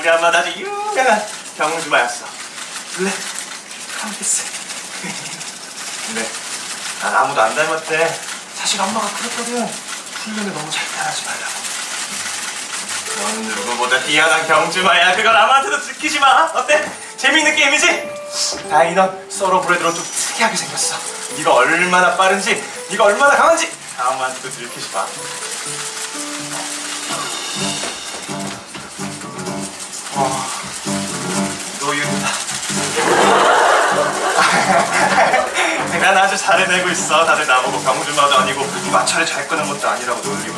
우리 엄마도 아주 유명한 경주마였어. 그래, 컴퓨스. 근데 난 아무도 안 닮았대. 사실 엄마가 그랬거든. 훈련을 너무 잘 따라하지 말라고. 넌 누구보다 뛰어난 경주마야. 그걸 아무한테도 들키지 마. 어때? 재밌는 게임이지? 다행히 넌 서로 브레드로 좀 특이하게 생겼어. 네가 얼마나 빠른지, 네가 얼마나 강한지 아무한테도 들키지 마. 어, 노윤다. 난 아주 잘 해내고 있어. 다들 나보고 경주마도 아니고 마찰을 잘 끄는 것도 아니라고. 이런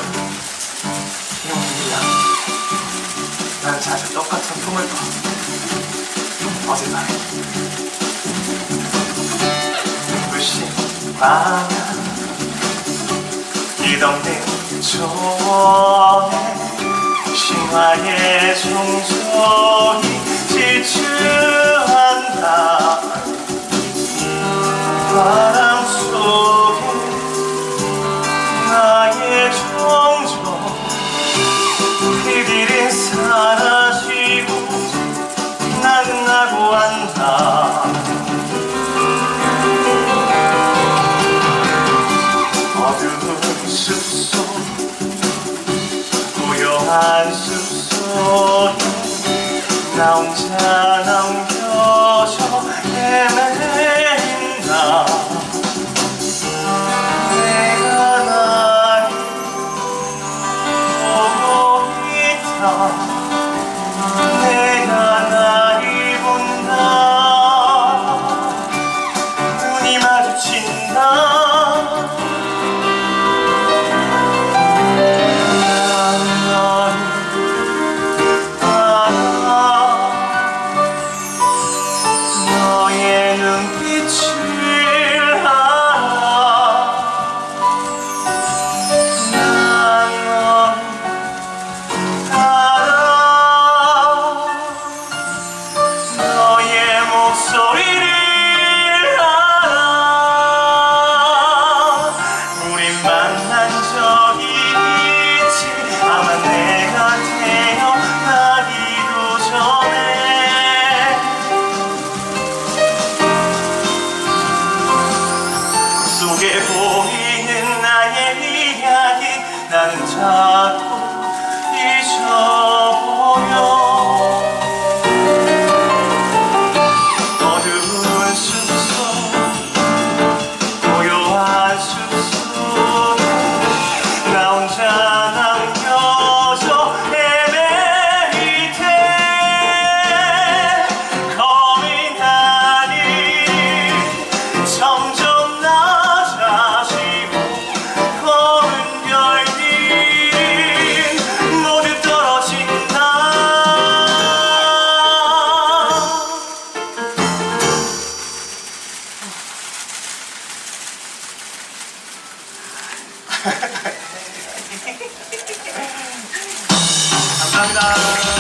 분이야. 난 자주 똑같은 품을 봐. 어제 말해. 눈부신 밤. 이 동네 초원에 신화의 종소리 질주한다. 바람 속 한 숲속에 나 혼자 남겨져 목소리를 알아. 우린 만난 적이 있지. 아마 내가 태어나기도 전에. 속에 보이는 나의 이야기 나는 자꾸 잊어 고요한 숲속 나 혼자 Saga.